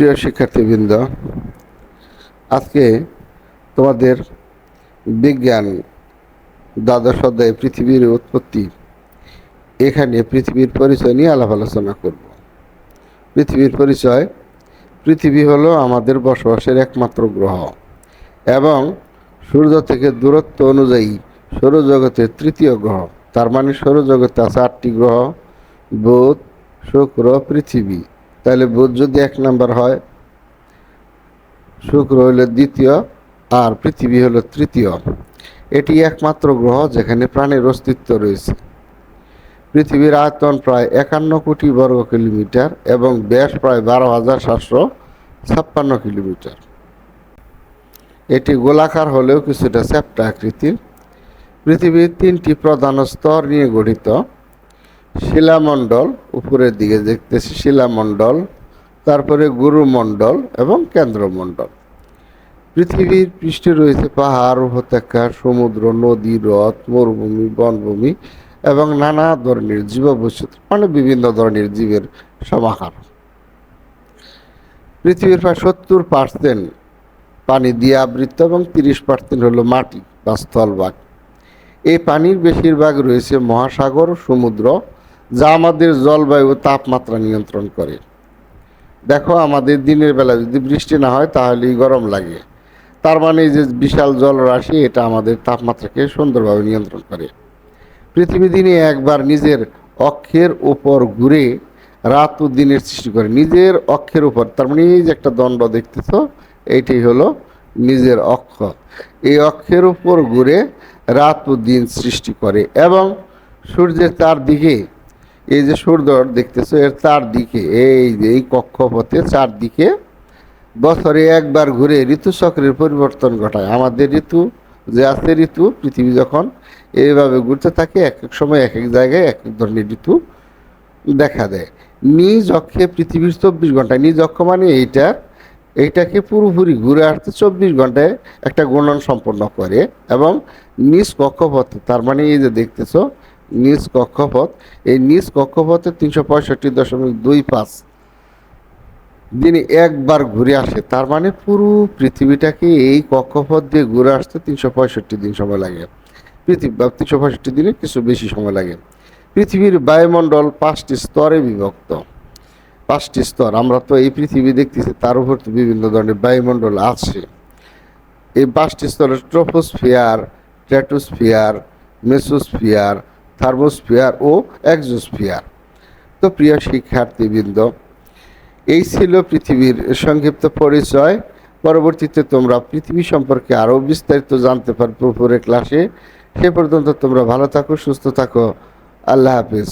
প্রিয় শিক্ষার্থীবৃন্দ, আজকে তোমাদের বিজ্ঞান দ্বাদশ অধ্যায় পৃথিবীর উৎপত্তি এখানে পৃথিবীর পরিচয় নিয়ে আলাপ আলোচনা করব। পৃথিবীর পরিচয়, পৃথিবী হলো আমাদের বসবাসের একমাত্র গ্রহ এবং সূর্য থেকে দূরত্ব অনুযায়ী সৌরজগতের তৃতীয় গ্রহ। তার মানে সৌরজগতে আছে আটটি গ্রহ, বুধ, শুক্র, পৃথিবী। তাহলে বুধ যদি এক নাম্বার হয়, শুক্র হলো দ্বিতীয় আর পৃথিবী হলো তৃতীয়। এটি একমাত্র গ্রহ যেখানে প্রাণের অস্তিত্ব রয়েছে। পৃথিবীর আয়তন প্রায় একান্ন কোটি বর্গ কিলোমিটার এবং ব্যাস প্রায় বারো হাজার সাতশো ছাপ্পান্ন কিলোমিটার। এটি গোলাকার হলেও কিছুটা চ্যাপ্টা আকৃতির। পৃথিবীর তিনটি প্রধান স্তর নিয়ে গঠিত। শিলামণ্ডল, উপরের দিকে দেখতেছি শিলামণ্ডল, তারপরে গুরুমণ্ডল এবং কেন্দ্রমণ্ডল। পৃথিবীর পৃষ্ঠে রয়েছে পাহাড়, উপত্যকা, সমুদ্র, নদী, হ্রদ, মরুভূমি, বনভূমি এবং নানা ধরনের জীববৈচিত্র্য মানে বিভিন্ন ধরনের জীবের সমাহার। পৃথিবীর প্রায় সত্তর পার্সেন্ট পানি দিয়ে আবৃত এবং তিরিশ পার্সেন্ট হলো মাটি বা স্থলভাগ এই পানির বেশিরভাগ রয়েছে মহাসাগর, সমুদ্র যা আমাদের জলবায়ু তাপমাত্রা নিয়ন্ত্রণ করে। দেখো আমাদের দিনের বেলা যদি বৃষ্টি না হয় তাহলেই গরম লাগে। তার মানে যে বিশাল জলরাশি, এটা আমাদের তাপমাত্রাকে সুন্দরভাবে নিয়ন্ত্রণ করে। পৃথিবী দিনে একবার নিজের অক্ষের ওপর ঘুরে রাত ও দিনের সৃষ্টি করে। নিজের অক্ষের উপর, তার মানে এই যে একটা দণ্ড দেখতেছ, এইটাই হলো নিজের অক্ষ। এই অক্ষের উপর ঘুরে রাত ও দিন সৃষ্টি করে এবং সূর্যের তার দিকে এই যে সূর্য দেখতেছো, এর চার দিকে এই যে এই কক্ষপথে চারদিকে বছরে একবার ঘুরে ঋতুচক্রের পরিবর্তন ঘটায়। আমাদের ঋতু, যে আছে ঋতু, পৃথিবী যখন এইভাবে ঘুরতে থাকে, এক এক সময় এক এক জায়গায় এক এক ধরনের ঋতু দেখা দেয়। নিজ অক্ষে পৃথিবীর চব্বিশ ঘন্টায়, নিজ অক্ষ মানে এইটার এইটাকে পুরোপুরি ঘুরে আসতে চব্বিশ ঘন্টায় একটা গণন সম্পন্ন করে এবং নিজ কক্ষপথে, তার মানে এই যে দেখতেছো নিজ কক্ষপথ, এই নিজ কক্ষপথে তিনশো পঁয়ষট্টি দশমিক দুই পাঁচ দিনে একবার ঘুরে আসে। তার মানে পুরো পৃথিবীটাকে এই কক্ষপথ দিয়ে ঘুরে আসতে তিনশো পঁয়ষট্টি দিন সময় লাগে। পৃথিবী বা তিনশো পঁয়ষট্টি দিনে কিছু বেশি সময় লাগে। পৃথিবীর বায়ুমণ্ডল পাঁচটি স্তরে বিভক্ত। পাঁচটি স্তর, আমরা তো এই পৃথিবী দেখতেছি, তার উপর তো বিভিন্ন ধরনের বায়ুমণ্ডল আছে। এই পাঁচটি স্তরে ট্রোপোস্ফিয়ার ট্র্যাটোস্ফিয়ার মেসোস্ফিয়ার থার্মোস্ফিয়ার ও এক্সোস্ফিয়ার। তো প্রিয় শিক্ষার্থীবৃন্দ, এই ছিল পৃথিবীর সংক্ষিপ্ত পরিচয়। পরবর্তীতে তোমরা পৃথিবী সম্পর্কে আরও বিস্তারিত জানতে পারবে উপরে ক্লাসে। সে পর্যন্ত তোমরা ভালো থাকো, সুস্থ থাকো। আল্লাহ হাফিজ।